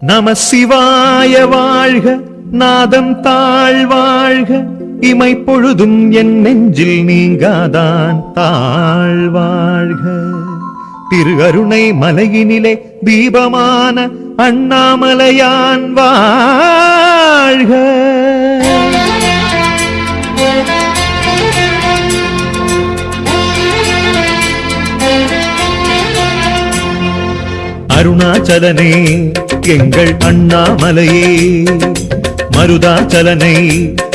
நம சிவாய வாழ்க நாதம் தாழ் வாழ்க இமை பொழுதும் என் நெஞ்சில் நீங்காதான் தாழ் வாழ்க. திரு அருணை மலையினிலே தீபமான அண்ணாமலையான் வாழ்க. அருணாச்சலனே எங்கள் அண்ணாமலையே மருதாச்சலனை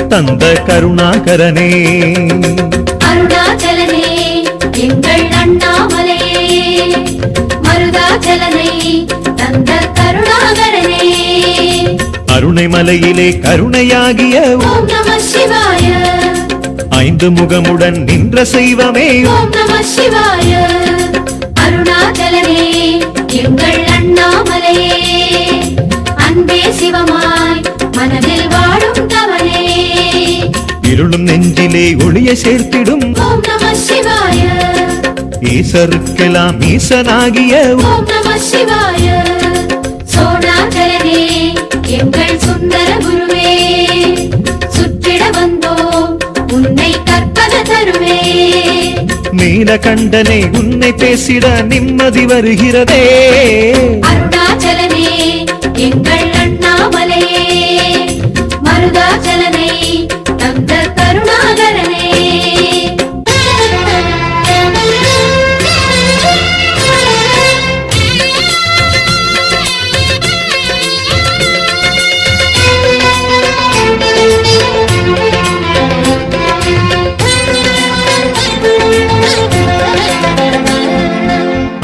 தந்த கருணாகரனே. அருணாச்சலனே எங்கள் அண்ணாமலையே மருதாச்சலனை தந்த கருணாகரனே. அருணை மலையிலே கருணையாகிய ஓம் நம சிவாய. ஐந்து முகமுடன் நின்ற செய்வமே ஓம் நம சிவாய. அருணாச்சலனே எங்கள் அண்ணாமலையே இருளும் நெஞ்சிலே ஒளிய சேர்த்திடும். ஈசருக்கெல்லாம் ஈசனாகிய எங்கள் சுந்தர குருவே. சுற்றிட வந்தோம் உன்னை கற்பன தருவே நீலகண்டனே உன்னை பேசிட நிம்மதி வருகிறதே.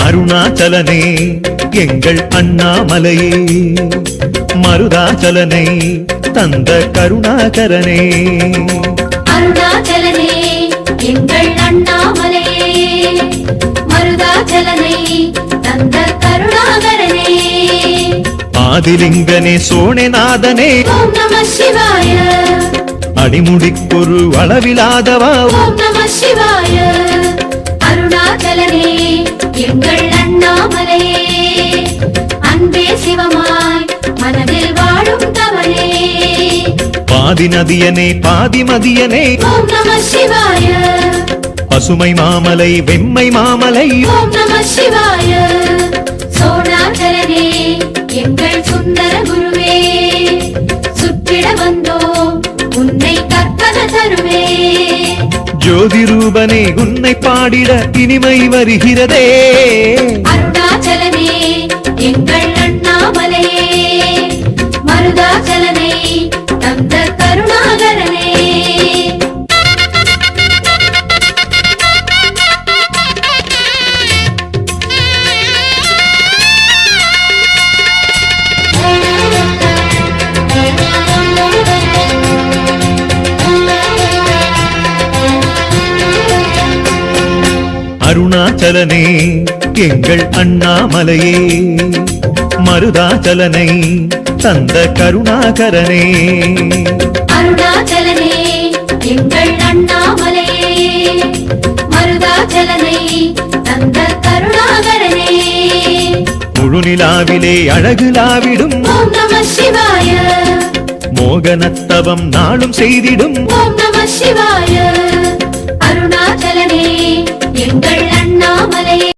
அருணாச்சலனே எங்கள் அண்ணாமலையே. மருதாச்சலனை தந்த கருணாகரனே. ஆதிலிங்கனே சிவாய. அடிமுடிக்கொரு அளவிலாதவா. அருணாச்சலனே எங்கள் அண்ணாமலையே. அன்பே சிவமாய் மனதில் வாழும் தவனே பாதி நதியனே பாதி மதியனே. ஓம் நம சிவாய. பசுமை மாமலை வெம்மை மாமலை. ஓம் நம சிவாய. கற்பன தருவே ஜோதி ரூபனே உன்னை பாடிட இனிமை வருகிறதே. அருணாச்சலனே எங்கள் அண்ணாமலையே. மருதாச்சலனை தந்த கருணாகரனே. அருணாச்சலனே எங்கள் அண்ணாமலையே. மருதாச்சலனை தந்த கருணாகரனே. முழுநிலாவிலே அழகுலாவிடும் ஓம் நம சிவாய. மோகனத்தவம் நாளும் செய்திடும். ஓம் நம சிவாய.